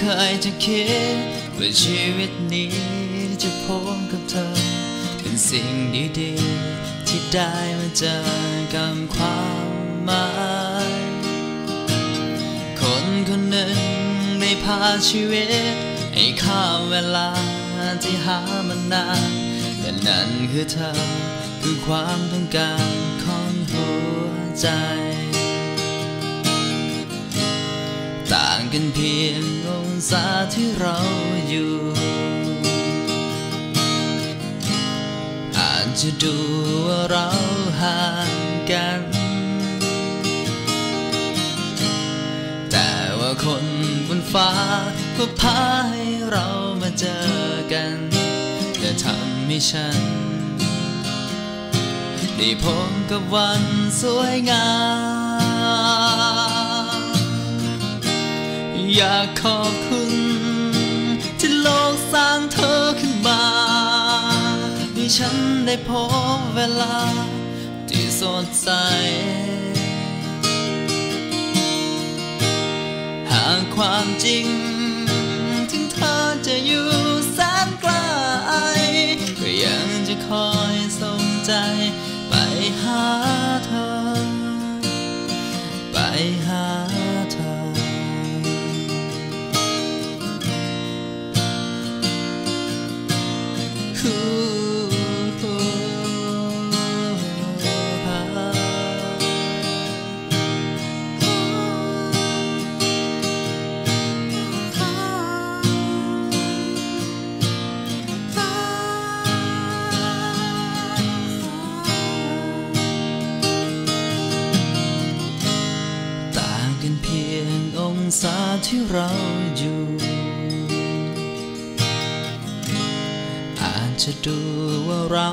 คยจะคิดว่าชีวิตนี้จะพบกับเธอ เป็นสิ่งดีๆ ที่ได้มาเจอกับความหมายคนคนหนึ่งได้พาชีวิต ให้ข้ามเวลาที่หามานานแต่นั่นคือเธอคือความต้องการของหัวใจ กันเพียงองศาที่เราอยู่ อาจจะดูว่าเราห่างกัน แต่ว่าคนบนฟ้าก็พาให้เรามาเจอกันและทำให้ฉัน ได้พบกับวันสวยงาม อยากขอบคุณที่โลกสร้างเธอขึ้นมาให้ฉันได้พบเวลาที่สดใส หากความจริงถึง งองศาที่เราอยู่ อาจจะดูว่าเรา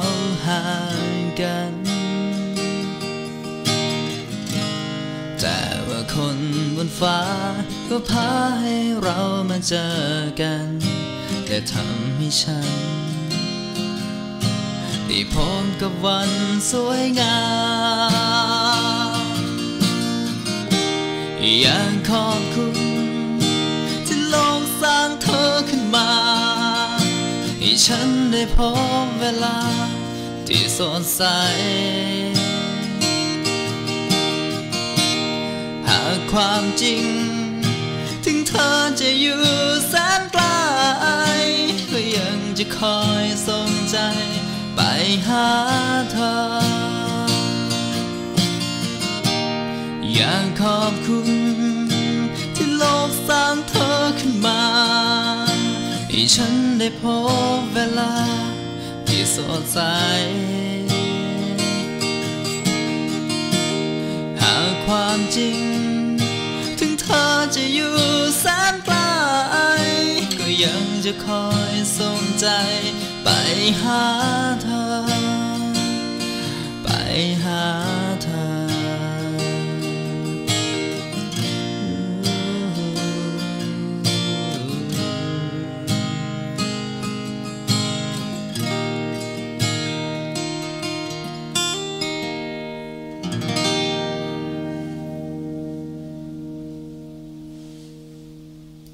ห่างกัน แต่ว่าคนบนฟ้าก็พาให้เรามาเจอกัน และทำให้ฉันได้พบกับวันสวยงาม อยากขอบคุณที่โลกสร้างเธอขึ้นมา ให้ฉันได้พบเวลาที่สดใส หากความจริง ถึงเธอจะอยู่แสนไกลก็ยังจะคอยส่งใจไปหาเธอ อยากขอบคุณ ที่โลกสร้างเธอขึ้นมาให้ฉันได้พบเวลา ที่สดใสหากความจริง ถึงเธอจะอยู่แสนไกลก็ยังจะคอยส่งใจไปหาเธอ ไปหาเธอ